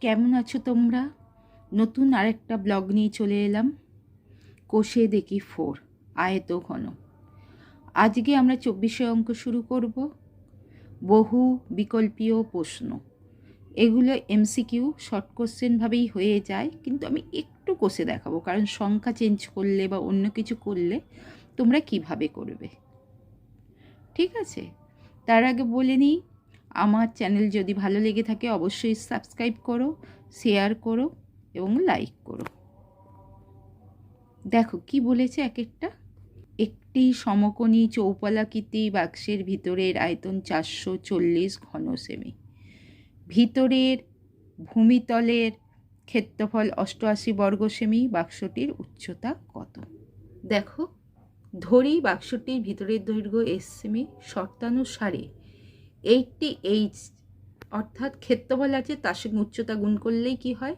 কেমন আছো তোমরা? নতুন আরেকটা ব্লগ নিয়ে চলে এলাম। কোষে দেখি ফোর, আয়ত ঘন। আজকে আমরা চব্বিশে অঙ্ক শুরু করব। বহু বিকল্পীয় প্রশ্ন। এগুলো এমসিকিউ, শর্ট কোশ্চেনভাবেই হয়ে যায়, কিন্তু আমি একটু কষে দেখাবো, কারণ সংখ্যা চেঞ্জ করলে বা অন্য কিছু করলে তোমরা কীভাবে করবে? ঠিক আছে? তার আগে বলে নিই আমার চ্যানেল যদি ভালো লেগে থাকে অবশ্যই সাবস্ক্রাইব করো শেয়ার করো এবং লাইক করো। দেখো কি বলেছে এক একটা একটি সমকোণী চৌপলাকৃতি বাক্সের ভিতরের আয়তন চারশো চল্লিশ ঘন সেমি। ভিতরের ভূমিতলের ক্ষেত্রফল অষ্টআশি বর্গ সেমি, বাক্সটির উচ্চতা কত? দেখো, ধরি বাক্সটির ভিতরের দৈর্ঘ্য এস সেমি, শর্তানুসারে এইটটি এইচ অর্থাৎ ক্ষেত্রফল আছে, তার সঙ্গে উচ্চতা গুণ করলেই কি হয়?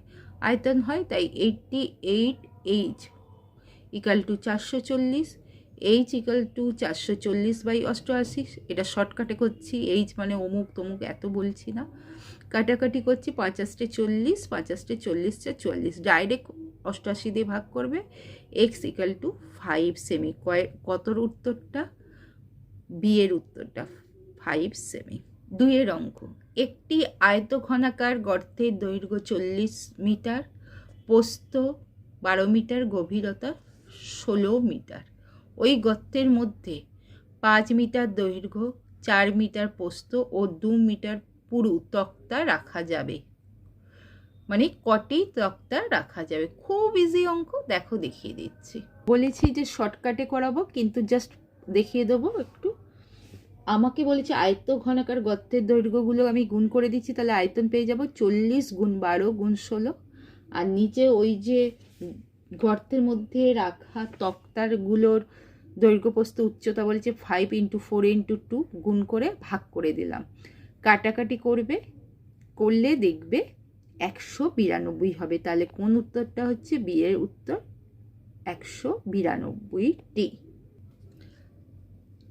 আয়তন হয়, তাই eighty eight H equal to চারশো চল্লিশ এইচ ইকাল টু চারশো চল্লিশ বাই অষ্টআশি, এটা শর্টকাটে করছি এইচ মানে অমুক তমুক, এত বলছি না। কাটাকাটি করছি পাঁচাশটে চল্লিশ পাঁচাশটে চল্লিশটা চল্লিশ ডাইরেক্ট অষ্টআশি দিয়ে ভাগ করবে এক্স ইকাল টু ফাইভ সেমি কয়, কতর উত্তরটা? বিয়ের উত্তরটা। ফাইভ সেমি। দুইয়ের অঙ্ক। একটি আয়তঘনাকার গর্তের দৈর্ঘ্য চল্লিশ মিটার, পোস্ত বারো মিটার, গভীরতা ষোলো মিটার। ওই গর্তের মধ্যে পাঁচ মিটার দৈর্ঘ্য, চার মিটার পোস্ত ও দু মিটার পুরু তক্তা রাখা যাবে। মানে কটি তক্তা রাখা যাবে। খুব ইজি অঙ্ক, দেখো দেখিয়ে দিচ্ছি। বলেছি যে শর্টকাটে করাবো, কিন্তু জাস্ট দেখিয়ে দেবো, একটু আমাকে বলেছে, আয়ত্ত ঘনাকার গর্তের দৈর্ঘ্যগুলো আমি গুণ করে দিচ্ছি, তাহলে আয়তন পেয়ে যাব চল্লিশ গুণ বারো গুণ ষোলো। আর নিচে ওই যে গর্তের মধ্যে রাখা তক্তারগুলোর দৈর্ঘ্যপ্রস্থ উচ্চতা বলেছে five into four into two গুণ করে ভাগ করে দিলাম। কাটাকাটি করবে, করলে দেখবে একশো বিরানব্বই হবে। তাহলে কোন উত্তরটা হচ্ছে? বিয়ের উত্তর একশো বিরানব্বইটি।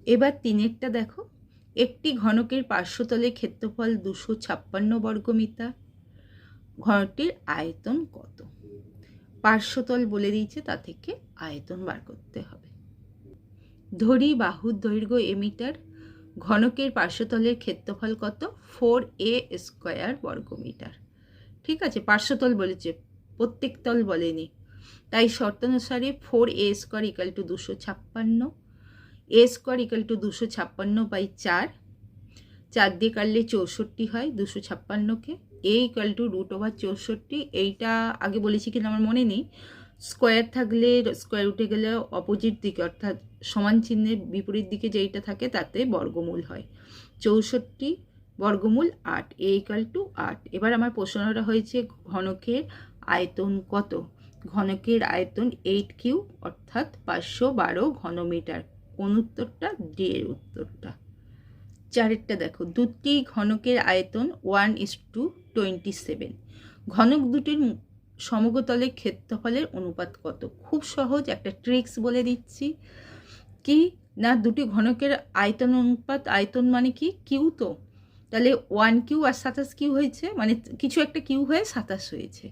এবার তিনেরটা দেখো। একটি ঘনকের পার্শ্বতলের ক্ষেত্রফল দুশো ছাপ্পান্ন বর্গমিটার ঘনটির আয়তন কত? পার্শ্বতল বলে দিয়েছে, তা থেকে আয়তন বার করতে হবে। ধরি বাহুর দৈর্ঘ্য এ মিটার। ঘনকের পার্শ্বতলের ক্ষেত্রফল কত? ফোর এ স্কোয়ার বর্গমিটার ঠিক আছে, পার্শ্বতল বলেছে, প্রত্যেক তল বলেনি। তাই শর্তানুসারে four A square equal to দুশো ছাপ্পান্ন। এ স্কোয়ার ইকাল টু দুশো ছাপ্পান্ন বাই চার। চার দিয়ে কাটলে চৌষট্টি হয় দুশো ছাপ্পান্নকে A equal to root over চৌষট্টি, এইটা আগে বলেছি কিনা আমার মনে নেই। স্কোয়ার থাকলে স্কোয়ার উঠে গেলে অপোজিট দিকে, অর্থাৎ সমান চিহ্নের বিপরীত দিকে যেইটা থাকে তাতে বর্গমূল হয়। চৌষট্টি বর্গমূল আট এ ইকাল টু আট। এবার আমার প্রশ্নটা হয়েছে ঘনকের আয়তন কত? ঘনকের আয়তন এইট কিউ, অর্থাৎ পাঁচশো বারো ঘনমিটার। কোন উত্তরটা? ডি এর উত্তরটা। চারেরটা দেখো। দুটি ঘনকের আয়তন one is to twenty seven. ঘনক দুটির সমগতলের ক্ষেত্রফলের অনুপাত কত? খুব সহজ, একটা ট্রিক্স বলে দিচ্ছি। কি? না, দুটি ঘনকের আয়তন অনুপাত, আয়তন মানে কি? কিউ তো। তাহলে ওয়ান কিউ আর সাতাশ কিউ হয়েছে মানে কিছু একটা কিউ হয়ে সাতাশ হয়েছে।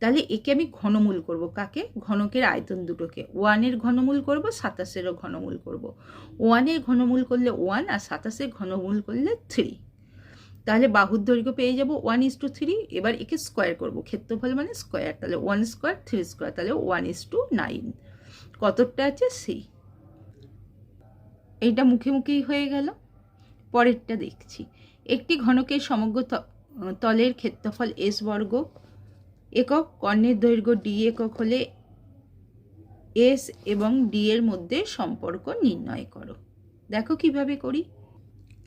তাহলে একে আমি ঘনমূল করব। কাকে? ঘনকের আয়তন দুটোকে। ওয়ানের ঘনমূল করব, সাতাশেরও ঘনমূল করব। ওয়ানের ঘনমূল করলে ওয়ান আর সাতাশের ঘনমূল করলে থ্রি তাহলে বাহুর দৈর্ঘ্য পেয়ে যাব ওয়ান ইস টু থ্রি এবার একে স্কোয়ার করব। ক্ষেত্রফল মানে স্কোয়ার তাহলে ওয়ান স্কোয়ার থ্রি স্কোয়ার তাহলে ওয়ান ইস টু নাইন কতটা আছে? সি এইটা মুখে মুখেই হয়ে গেল। পরেরটা দেখছি। একটি ঘনকের সমগ্র তলের ক্ষেত্রফল এস বর্গ একক কর্ণের দৈর্ঘ্য ডি একক হলে এস এবং ডি এর মধ্যে সম্পর্ক নির্ণয় করো। দেখো কীভাবে করি।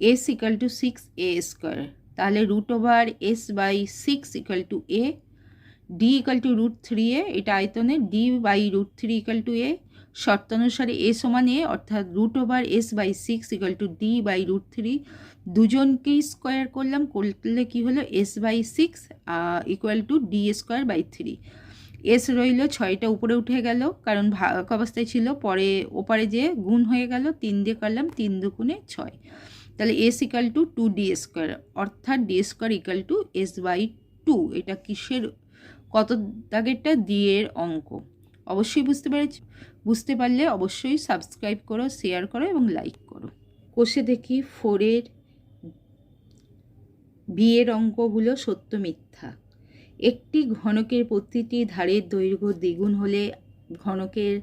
S equal to six A square তাহলে root over S by six equal to A D equal to root three A এটা আয়তনে D by root three equal to A শর্তানুসারে এ সমান এ অর্থাৎ root over S by six equal to D by root three দুজনকেই square করলাম, করলে কি হলো? S by six equal to D square by three. S রইল ছয়টা, উপরে উঠে গেল, কারণ ভাগ অবস্থায় ছিল, পরে ওপারে যে গুণ হয়ে গেল, তিন দিয়ে করলাম তিন দুগুণে ছয়। তাহলে S equal to two D square, অর্থাৎ D square equal to S by two, এটা কিসের, কত দাগেরটা? ডি এর অঙ্ক। অবশ্যই বুঝতে পেরেছ বুঝতে পারলে অবশ্যই সাবস্ক্রাইব করো শেয়ার করো এবং লাইক করো। কষে দেখি ফোরের বিয়ের অঙ্কগুলো সত্য মিথ্যা। একটি ঘনকের প্রতিটি ধারের দৈর্ঘ্য দ্বিগুণ হলে ঘনকের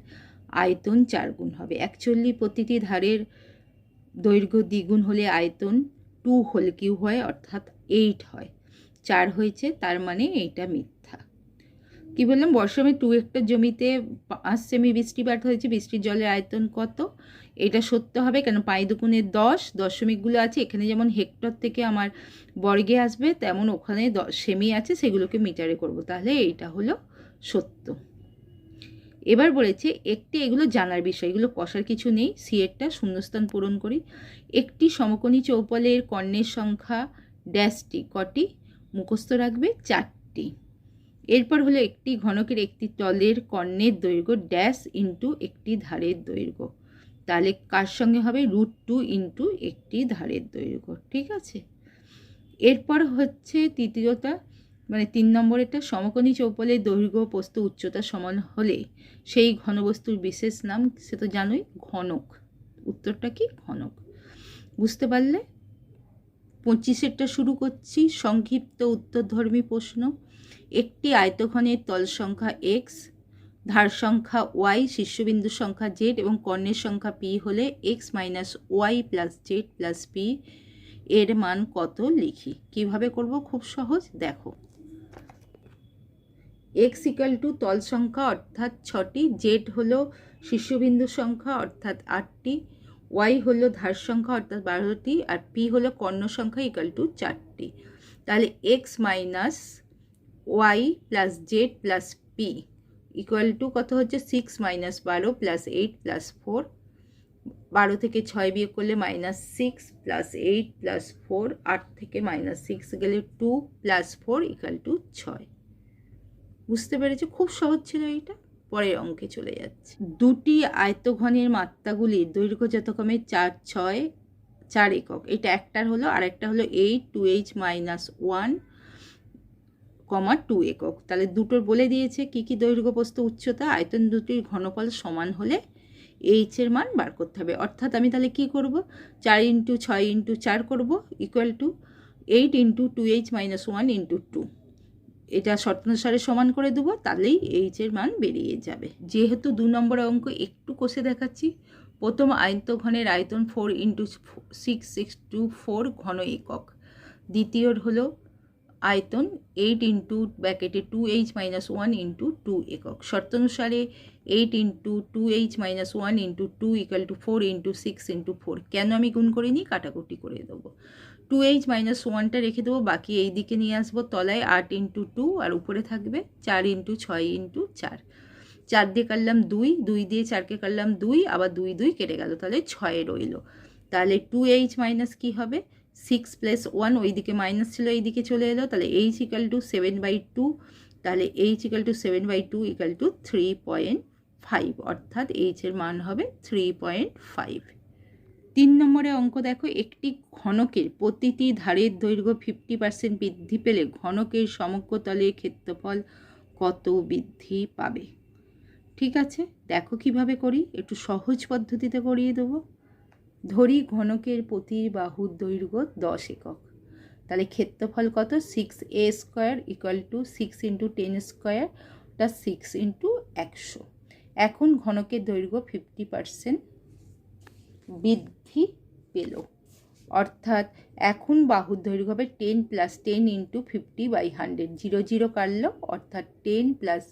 আয়তন চার গুণ হবে। অ্যাকচুয়ালি প্রতিটি ধারের দৈর্ঘ্য দ্বিগুণ হলে আয়তন টু হোল কিউ হয়, অর্থাৎ এইট হয়। চার হয়েছে, তার মানে এইটা মিথ্যা। কি বললাম? বর্ষমে টু একটা জমিতে পাঁচ সেমি বৃষ্টিপাত হয়েছে, বৃষ্টির জলের আয়তন কত? এটা সত্য হবে কেন? পাই দুকুনে দশ দশমিকগুলো আছে, এখানে যেমন হেক্টর থেকে আমার বর্গে আসবে, তেমন ওখানে সেমি আছে, সেগুলোকে মিটারে করব। তাহলে এইটা হলো সত্য। এবার বলেছে, একটি এগুলো জানার বিষয়, এগুলো কষার কিছু নেই সিএরটা শূন্যস্থান পূরণ করি। একটি সমকোণী চৌপলের কর্ণের সংখ্যা ড্যাশটি কটি? মুখস্থ রাখবে, চারটি। এরপর হলো একটি ঘনকের একটি তলের কর্ণের দৈর্ঘ্য ড্যাশ ইন্টু একটি ধারের দৈর্ঘ্য। তাহলে কার সঙ্গে হবে? রুট টু ইন্টু একটি ধারের দৈর্ঘ্য, ঠিক আছে? এরপর হচ্ছে তৃতীয়টা মানে তিন নম্বরেরটা, সমকোণী চৌপলের দৈর্ঘ্য পোস্ত উচ্চতা সমান হলে সেই ঘনবস্তুর বিশেষ নাম, সে তো জানোই, ঘনক। উত্তরটা কি? ঘনক। বুঝতে পারলে? পঁচিশেরটা শুরু করছি, সংক্ষিপ্ত উত্তরধর্মী প্রশ্ন। একটি আয়তঘনের তল সংখ্যা এক্স ধার সংখ্যা ওয়াই শীর্ষবিন্দু সংখ্যা জেড এবং কর্ণের সংখ্যা পি হলে X minus Y plus Z plus P এর মান কত লিখি? কীভাবে করব? খুব সহজ, দেখো। এক্স ইকাল টু তল সংখ্যা অর্থাৎ ছটি জেড হলো শীর্ষবিন্দু সংখ্যা অর্থাৎ আটটি ওয়াই হলো ধার সংখ্যা অর্থাৎ বারোটি, আর পি হলো কর্ণ সংখ্যা ইকাল টু চারটি। তাহলে X minus Y plus Z plus P equal to কত হচ্ছে? সিক্স মাইনাস বারো প্লাস এইট প্লাস ফোর বারো থেকে ছয় বিয়োগ করলে minus six plus eight plus four আট থেকে মাইনাস সিক্স গেলে two plus four equal to ছয়। বুঝতে পেরেছ? খুব সহজ ছিল এইটা। পরের অঙ্কে চলে যাচ্ছে। দুটি আয়তঘনের মাত্রাগুলির দৈর্ঘ্য যথাক্রমে চার, ছয়, চার একক। এটা একটার হলো আর একটা হলো eight two H minus one কমা টু একক। তাহলে দুটোর বলে দিয়েছে কি কি দৈর্ঘ্য প্রস্থ উচ্চতা, আয়তন দুটির ঘনফল সমান হলে এইচের মান বার করতে হবে। অর্থাৎ আমি তাহলে কি করব? চার ইন্টু ছয় ইন্টু চার করব equal to eight into two H minus one into two এটা শর্তানুসারে সমান করে দেবো, তাহলেই এইচের মান বেরিয়ে যাবে। যেহেতু দু নম্বর অঙ্ক একটু কষে দেখাচ্ছি, প্রথম আয়ত্ত ঘনের আয়তন four into six six two four ঘন একক। দ্বিতীয়র হলো আয়তন eight into ব্যাকেটে two H minus one into two একক। শর্তানুসারে eight into two H minus one into two equal to four into six into four কেন আমি গুণ করে নিই? কাটাকুটি করে দেবো। টু এইচ মাইনাস ওয়ানটা রেখে দেবো, বাকি এই দিকে নিয়ে আসব তলায় আট ইন্টু টু আর উপরে থাকবে চার ইন্টু ছয় ইন্টু চার। চার দিয়ে কাটলাম দুই দুই দিয়ে চারকে কাটলাম দুই, আবার দুই দুই কেটে গেল, তাহলে ছয়ে রইল। তাহলে টু এইচ মাইনাস কী হবে? সিক্স প্লাস ওয়ান ওই দিকে মাইনাস ছিল, এই দিকে চলে এলো, তাহলে H equal to seven by two তাহলে H equal to seven by two equal to three point five অর্থাৎ এইচের মান হবে থ্রি পয়েন্ট ফাইভ তিন নম্বরে অঙ্ক দেখো, একটি ঘনকের প্রতিটি ধারের দৈর্ঘ্য ফিফটি পার্সেন্ট বৃদ্ধি পেলে ঘনকের সমগ্রতলের ক্ষেত্রফল কত বৃদ্ধি পাবে? ঠিক আছে, দেখো কীভাবে করি, একটু সহজ পদ্ধতিতে করিয়ে দেবো। ধরি ঘনকের প্রতি বাহুর দৈর্ঘ্য দশ একক। তাহলে ক্ষেত্রফল কত? Six A square equal to six into ten square ওটা সিক্স ইন্টু একশো। এখন ঘনকের দৈর্ঘ্য ফিফটি পারসেন্ট বৃদ্ধি পেল। অর্থাৎ এখন বাহুর দৈর্ঘ্য হবে ten plus ten into fifty by hundred zero zero কাটলো, অর্থাৎ ten plus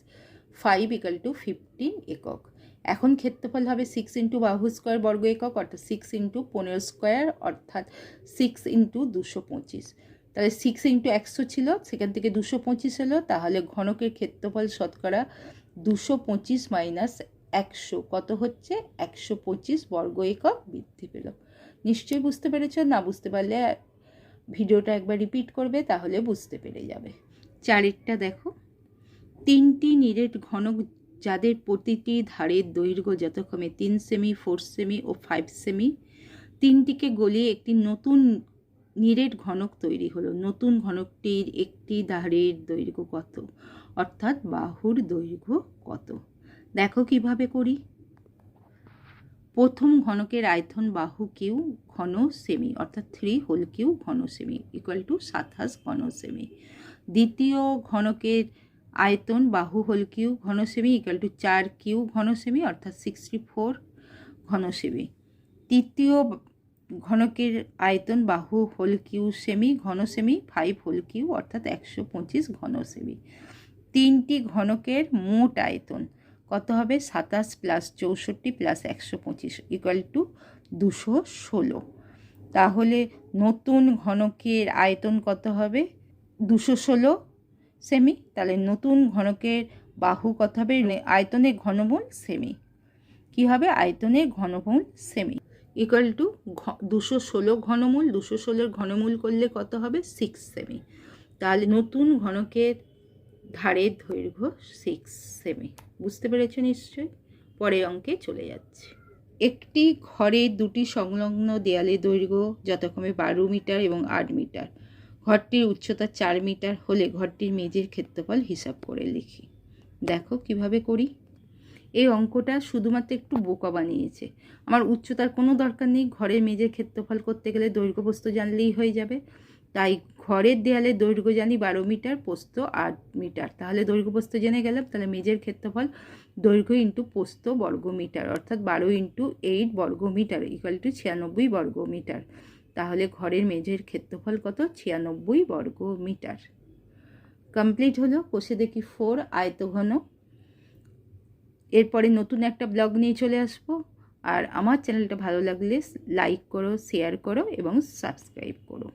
five equal to fifteen একক। এখন ক্ষেত্রফল হবে সিক্স ইন্টু বাহু স্কোয়ার বর্গ একক, অর্থাৎ সিক্স ইন্টু পনেরো স্কোয়ার অর্থাৎ সিক্স ইন্টু দুশো পঁচিশ। তাহলে সিক্স ইন্টু একশো ছিল, সেখান থেকে দুশো পঁচিশ এলো, তাহলে ঘনকের ক্ষেত্রফল শতকরা দুশো পঁচিশ মাইনাস একশো। কত হচ্ছে? একশো পঁচিশ বর্গ একক বৃদ্ধি পেল। নিশ্চয়ই বুঝতে পেরেছ? না বুঝতে পারলে ভিডিওটা একবার রিপিট করবে, তাহলে বুঝতে পেরে যাবে। চারেরটা দেখো। তিনটি নিরেট ঘনক যাদের প্রতিটি ধারের দৈর্ঘ্য যথাক্রমে তিন সেমি ফোর সেমি ও ফাইভ সেমি তিনটিকে গলিয়ে একটি নতুন নিরেট ঘনক তৈরি হলো। নতুন ঘনকটির একটি ধারের দৈর্ঘ্য কত? অর্থাৎ বাহুর দৈর্ঘ্য কত? দেখো কীভাবে করি। প্রথম ঘনকের আয়তন বাহু কিউ ঘন সেমি অর্থাৎ থ্রি হোল কিউ ঘন সেমি ইকুয়াল টু সাতাশ ঘন সেমি দ্বিতীয় ঘনকের আয়তন বাহু হোল কিউ ঘন সেমি ইকুয়াল টু চার কিউ ঘন সেমি অর্থাৎ সিক্সটি ফোর ঘন সেমি তৃতীয় ঘনকের আয়তন বাহু হোল কিউ সেমি ঘন সেমি ফাইভ হোল কিউ অর্থাৎ একশো পঁচিশ ঘন সেমি তিনটি ঘনকের মোট আয়তন কত হবে? সাতাশ প্লাস চৌষট্টি প্লাস একশো পঁচিশ ইকুয়াল টু দুশো ষোলো। তাহলে নতুন ঘনকের আয়তন কত হবে? দুশো ষোলো সেমি, তাহলে নতুন ঘনকের বাহু কত হবে আয়তনের ঘনমূল সেমি। কী হবে? আয়তনের ঘনমূল সেমি। ইকুয়াল টু দুশো ষোলো ঘনমূল, দুশো ষোলোর ঘনমূল করলে কত হবে? সিক্স সেমি। তাহলে নতুন ঘনকের ধারের দৈর্ঘ্য সিক্স সেমি। বুঝতে পেরেছ নিশ্চয়ই? পরের অঙ্কে চলে যাচ্ছে। একটি ঘরে দুটি সংলগ্ন দেয়ালে দৈর্ঘ্য যথাক্রমে বারো মিটার এবং আট মিটার। ঘরটির উচ্চতা চার মিটার হলে ঘরটির মেঝের ক্ষেত্রফল হিসাব করে লিখি। দেখো কীভাবে করি। এই অঙ্কটা শুধুমাত্র একটু বোকা বানিয়েছে। আমার উচ্চতার কোনো দরকার নেই, ঘরের মেঝের ক্ষেত্রফল করতে গেলে দৈর্ঘ্য প্রস্থ জানলেই হয়ে যাবে। তাই ঘরের দেয়ালে দৈর্ঘ্য জানি বারো মিটার, পোস্ত আট মিটার। তাহলে দৈর্ঘ্য পোস্ত জেনে গেলাম, তাহলে মেজের ক্ষেত্রফল দৈর্ঘ্য ইন্টু পোস্ত বর্গ মিটার অর্থাৎ বারো ইন্টু এইট বর্গ মিটার ইকুয়াল টু ছিয়ানব্বই বর্গ মিটার তাহলে ঘরের মেঝের ক্ষেত্রফল কত? ছিয়ানব্বই বর্গ মিটার। কমপ্লিট হলো, কষে দেখি ফোর আয়তঘন এরপরে নতুন একটা ব্লগ নিয়ে চলে আসব। আর আমার চ্যানেলটা ভালো লাগলে লাইক করো, শেয়ার করো এবং সাবস্ক্রাইব করো।